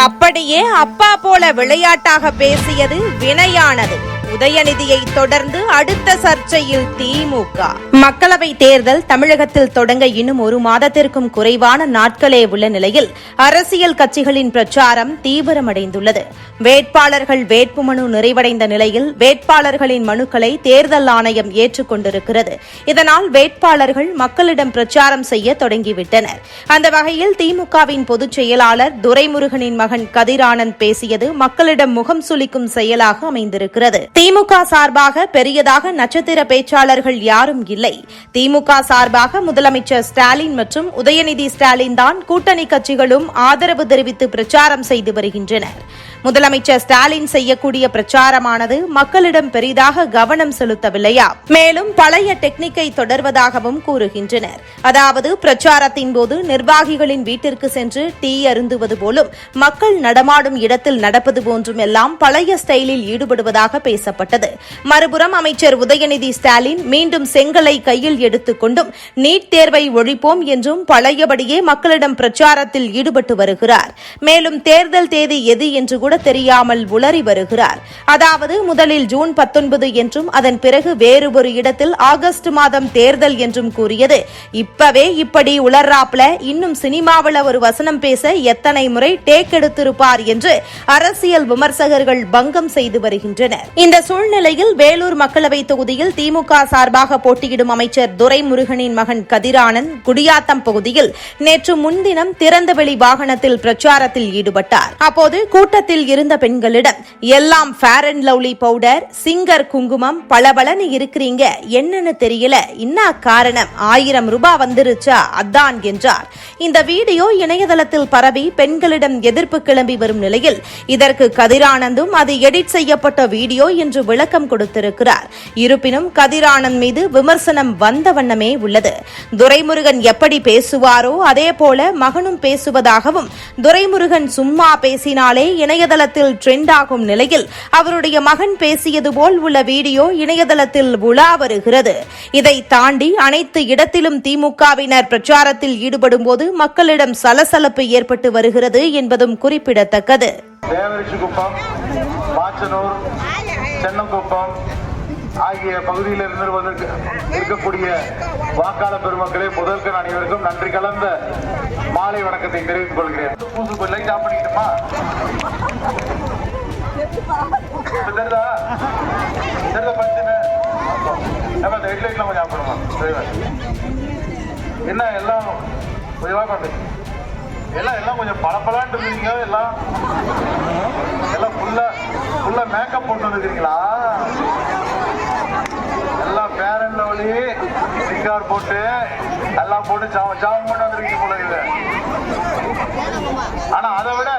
அப்படியே அப்பா போல விளையாட்டாக பேசியது வினையானது. உதயநிதியை தொடர்ந்து அடுத்த சர்ச்சையில் திமுக. மக்களவை தேர்தல் தமிழகத்தில் தொடங்க இன்னும் ஒரு மாதத்திற்கும் குறைவான நாட்களே உள்ள நிலையில் அரசியல் கட்சிகளின் பிரச்சாரம் தீவிரமடைந்துள்ளது. வேட்பாளர்கள் வேட்புமனு நிறைவடைந்த நிலையில் வேட்பாளர்களின் மனுக்களை தேர்தல் ஆணையம் ஏற்றுக்கொண்டிருக்கிறது. இதனால் வேட்பாளர்கள் மக்களிடம் பிரச்சாரம் செய்ய தொடங்கிவிட்டனர். அந்த வகையில் திமுகவின் பொதுச் செயலாளர் துரைமுருகனின் மகன் கதிரானந்த் பேசியது மக்களிடம் முகம் சுளிக்கும் செயலாக அமைந்திருக்கிறது. திமுக சார்பாக பெரியதாக நட்சத்திர பேச்சாளர்கள் யாரும் இல்லை. திமுக சார்பாக முதலமைச்சர் ஸ்டாலின் மற்றும் உதயநிதி ஸ்டாலின் தான் கூட்டணி கட்சிகளும் ஆதரவு தெரிவித்து பிரச்சாரம் செய்து வருகின்றனர். முதலமைச்சர் ஸ்டாலின் செய்யக்கூடிய பிரச்சாரமானது மக்களிடம் பெரிதாக கவனம் செலுத்தவில்லையா? மேலும் பழைய டெக்னிக்கை தொடர்வதாகவும் கூறுகின்றனர். அதாவது பிரச்சாரத்தின் போது நிர்வாகிகளின் வீட்டிற்கு சென்று டீ அருந்துவது போலும் மக்கள் நடமாடும் இடத்தில் நடப்பது போன்றும் எல்லாம் பழைய ஸ்டைலில் ஈடுபடுவதாக பேசப்பட்டது. மறுபுறம் அமைச்சர் உதயநிதி ஸ்டாலின் மீண்டும் செங்கலை கையில் எடுத்துக்கொண்டும் நீட் தேர்வை ஒழிப்போம் என்றும் பழையபடியே மக்களிடம் பிரச்சாரத்தில் ஈடுபட்டு வருகிறார். மேலும் தேர்தல் தேதி எது என்று கூட கூட தெரியாமல் உளறி வருகிறார். அதாவது முதலில் ஜூன் பத்தொன்பது என்றும் அதன் பிறகு வேறு ஒரு இடத்தில் ஆகஸ்ட் மாதம் தேர்தல் என்றும் கூறியது. இப்பவே இப்படி உளர்றாப்ல இன்னும் சினிமாவில் ஒரு வசனம் பேச எத்தனை முறை டேக் எடுத்திருப்பார் என்று அரசியல் விமர்சகர்கள் பங்கம் செய்து வருகின்றனர். இந்த சூழ்நிலையில் வேலூர் மக்களவை தொகுதியில் திமுக சார்பாக போட்டியிடும் அமைச்சர் துரைமுருகனின் மகன் கதிரானந்த் குடியாத்தம் பகுதியில் நேற்று முன்தினம் திறந்தவெளி வாகனத்தில் பிரச்சாரத்தில் ஈடுபட்டார். அப்போது கூட்டத்தில் இருந்த பெண்களிடம் எல்லாம் Fair and Lovely powder Singar குங்குமம் பளபளன்னு இருக்கிறீங்க என்னன்னு தெரியல என்ன காரணம் ஆயிரம் ரூபாய் வந்துருச்சா? அதான் என்றார். இந்த வீடியோ இணையதளத்தில் பரவி பெண்களிடம் எதிர்ப்பு கிளம்பி வரும் நிலையில் இதற்கு கதிரானந்தும் அது எடிட் செய்யப்பட்ட வீடியோ என்று விளக்கம் கொடுத்திருக்கிறார். இருப்பினும் கதிரானந்த் மீது விமர்சனம் வந்த வண்ணமே உள்ளது. துரைமுருகன் எப்படி பேசுவாரோ அதே போல மகனும் பேசுவதாகவும் துரைமுருகன் சும்மா பேசினாலே இணையதளத்தில் ட்ரெண்ட் ஆகும் நிலையில் அவருடைய மகன் பேசியது போல் உள்ள வீடியோ இணையதளத்தில் உலா வருகிறது. இதை தாண்டி அனைத்து இடத்திலும் திமுகவினர் பிரச்சாரத்தில் ஈடுபடும் போது மக்களிடம் சலசலப்பு ஏற்பட்டு வருகிறது என்பதும் குறிப்பிடத்தக்கது. சென்னங்குப்பம் ஆகிய பகுதியில் இருந்து வந்து இருக்கக்கூடிய வாக்காளர் பெருமக்களே முதல்கண் அனைவருக்கும் நன்றி கலந்த மாலை வணக்கத்தை தெரிவித்துக் கொள்கிறேன் பூசு லைட் ஆஃப் பண்ணிக்கிட்டுமா இப்போ தெரியுதா தெரியுதா பிரச்சனை ஏப்பா இந்த ஹெட்லைட்லாம் கொஞ்சம் ஆஃப் டிரைவர் என்ன எல்லாம் கொஞ்சம் பண்ணு எல்லாம் எல்லாம் கொஞ்சம் பளபளான்ட்டு இருக்கீங்க எல்லாம். எல்லாம் ஃபுல்லாக ஃபுல்லாக மேக்கப் போட்டு வந்துருக்கீங்களா? எல்லாம் ஃபேர் அண்ட் லவ்லி சிங்கார் போட்டு எல்லாம் போட்டு ஜாம ஜாமம் பண்ணி வந்திருக்கீங்க போல இது ஆனால் அதை விட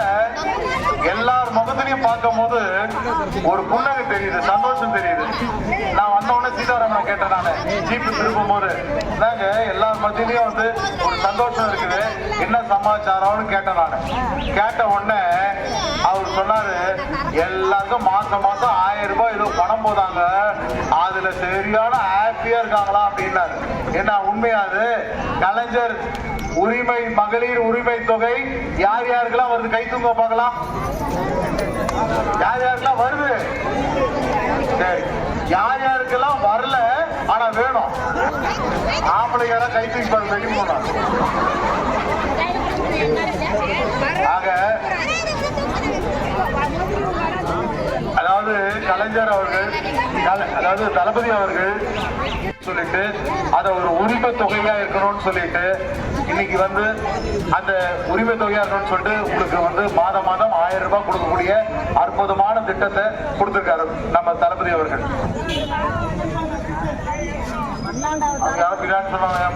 எல்லார் பார்க்கும் போது ஒரு புன்னகை தெரியுது சந்தோஷம் தெரியுது. நான் வந்த உடனே சீதாராமனை கேட்டேன் நானு. ஜீப்பு திருப்பும் போது நாங்க எல்லார் மத்தியிலயும் வந்து ஒரு சந்தோஷம் இருக்குது. என்ன சமாச்சாரம்னு கேட்டேன் நானு. கேட்ட உடனே அவர் சொன்னாரு எல்லாருக்கும் மாசம் மாசம் ஆயிரம் ரூபாய் ஏதோ பணம் போதாங்க. அதுல சரியான ஹாப்பியா இருக்காங்களா அப்படின்னாரு. என்ன உண்மையாது கலைஞர் உரிமை மகளிர் உரிமை தொகை யார் யாருக்கெல்லாம் வருது? கை தூங்க பார்க்கலாம். யார் யாருக்கெல்லாம் வருது? சரி. யார் யாருக்கெல்லாம் வரல ஆனா வேணும். ஆம்பளைங்க யாரா கை தூக்கி பார்த்து வெளியே போனா. ஆக அதாவது கலைஞர் அவர்கள் அதாவது தளபதி அவர்கள் சொல்லிட்டு அதை ஒரு உரிமை தொகையா இருக்கணும்னு சொல்லிட்டு இன்னைக்கு வந்து அந்த உரிமை தொகையா இருக்கணும்னு சொல்லிட்டு உங்களுக்கு வந்து மாதம் மாதம் ஆயிரம் ரூபாய் கொடுக்கக்கூடிய அற்புதமான திட்டத்தை கொடுத்திருக்காரு நம்ம தளபதி அவர்கள்.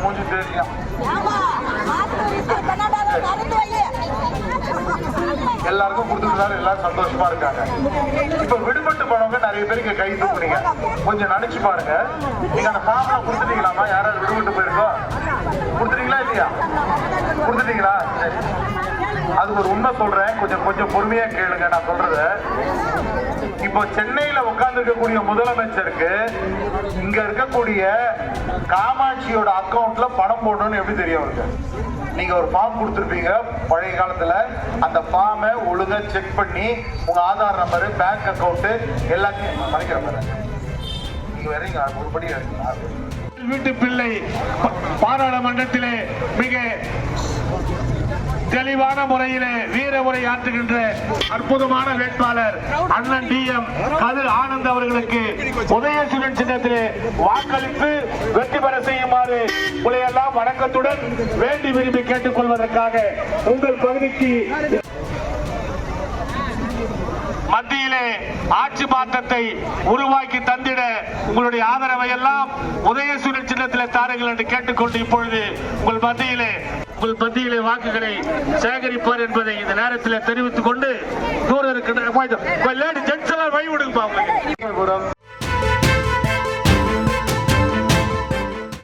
மூஞ்சி தெரியும் எல்லாருக்கும் கொடுத்துருந்தாரு எல்லாரும் சந்தோஷமா இருக்காங்க. இப்ப விடுபட்டு போனவங்க நிறைய பேர் இங்க கை தூக்குறீங்க கொஞ்சம் நினைச்சு பாருங்க. நீங்க அந்த ஃபார்ம்லாம் கொடுத்துட்டீங்களாமா யாராவது விடுபட்டு போயிருக்கோம் கொடுத்துட்டீங்களா இல்லையா? கொடுத்துட்டீங்களா? சரி. அது ஒரு உண்மை சொல்றேன். கொஞ்சம் கொஞ்சம் பொறுமையா கேளுங்க நான் சொல்றத. இப்போ சென்னையில உட்கார்ந்து இருக்கக்கூடிய முதலமைச்சருக்கு இங்க இருக்கக்கூடிய காமாட்சியோட அக்கௌண்ட்ல பணம் போடணும்னு எப்படி தெரியும் அவருக்கு? நீங்க ஒரு ஃபார்ம் கொடுத்துருப்பீங்க. பழைய காலத்துல அந்த ஃபார்மை ஒழுங்கா செக் பண்ணி உங்க ஆதார் நம்பர் பேங்க் அக்கௌண்ட் எல்லாத்தையும் மறைக்கிற மாதிரி நீங்க வரீங்க ஒரு படி வீட்டு பிள்ளை பாராளுமன்றத்திலே மிக தெளிவான முறையிலே வீர உரை ஆற்றுகின்ற அற்புதமான வேட்பாளர் அண்ணன் டி எம் கதிர் ஆனந்த் அவர்களுக்கு உதயசூரன் சின்னத்திலே வாக்களித்து வெற்றி செய்யுமாறு உங்களை எல்லாம் வணக்கத்துடன் வேண்டி விரும்பி கேட்டுக் கொள்வதற்காக உங்கள் பகுதிக்கு மத்தியிலே ஆட்சி மாற்றத்தை உருவாக்கி தந்திட உங்களுடைய ஆதரவை எல்லாம் உதயசூரியன் சின்னத்தில் தாருங்கள் என்று கேட்டுக்கொண்டு இப்பொழுது உங்கள் மத்தியிலே உங்கள் மத்தியிலே வாக்குகளை சேகரிப்பார் என்பதை இந்த நேரத்தில் தெரிவித்துக் கொண்டு தூர இருக்கின்ற லேடி ஜென்ஸ் எல்லாம் வழி உங்களுக்கு.